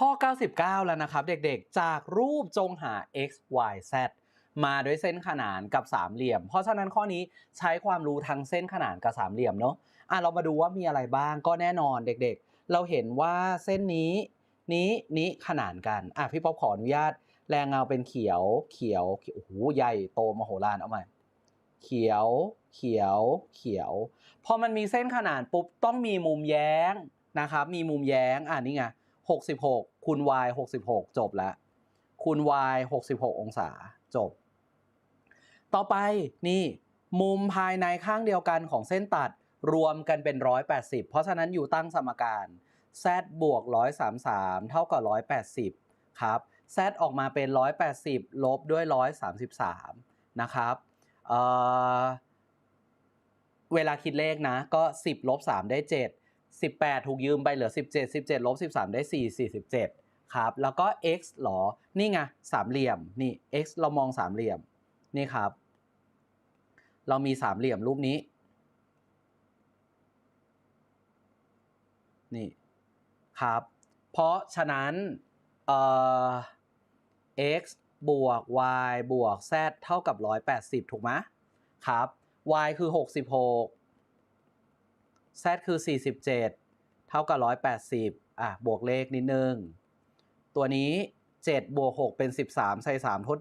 ข้อ 99 แล้วนะครับ เด็กๆ จากรูปจงหา x y z มาด้วยเส้นขนานกับสามเหลี่ยม เพราะฉะนั้นข้อนี้ใช้ความรู้ทั้งเส้นขนานกับสามเหลี่ยมเนาะอะเรามาดูว่ามีอะไรบ้างก็แน่นอนเด็กๆ เราเห็นว่าเส้นนี้นี้นี้ขนานกันอะพี่ป๊อปขออนุญาตแรงเงาเป็นเขียวเขียวโอ้โหใหญ่โตมโหฬารเอาใหม่เขียวเขียวเขียวพอมันมีเส้นขนานปุ๊บต้องมีมุมแย้งนะครับมีมุมแย้งอ่านี่ไง 66 คูณ y 66 จบแล้ว คูณ y 66 องศาจบ ต่อไปนี่ มุมภายในข้างเดียวกันของเส้นตัดรวมกันเป็น 180 เพราะฉะนั้นอยู่ตั้งสมการ z บวก 133 เท่ากับ 180 ครับ z ออกมาเป็น 180 ลบด้วย 133 นะครับเเวลาคิดเลขนะ ก็ 10 ลบ 3 ได้ 7 18 ถูกยืมไปเหลือ 17 17ลบ13 ได้ 4 47 ครับ แล้วก็ x หรอ นี่ไงสามเหลี่ยม นี่ x เรามองสามเหลี่ยม นี่ครับ เรามีสามเหลี่ยมรูปนี้ นี่ครับ เพราะฉะนั้นเอ่อ x บวก y บวก z เท่ากับ 180 ถูกไหมครับ y คือ 66 z คือ 47 เท่ากับ 180 อะ บวกเลขนิดนึง ตัวนี้ 7 บวก 6 เป็น 13 ใส่ 3 ทด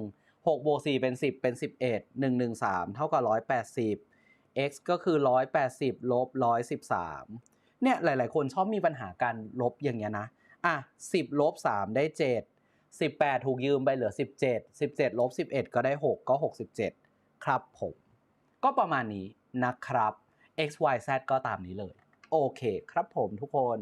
1 6 บวก 4 เป็น 10 เป็น 11 113 เท่ากับ 180 x ก็คือ 180 ลบ 113 เนี่ย หลาย ๆ คนชอบมีปัญหาการลบอย่างเงี้ยนะ อะ 10 ลบ 3 ได้ 7 18 ถูกยืมไปเหลือ 17 17 ลบ 11 ก็ได้ 6 ก็ 67 ครับผม ก็ประมาณนี้นะครับ x y z ก็ตามนี้เลย โอเคครับผมทุกคน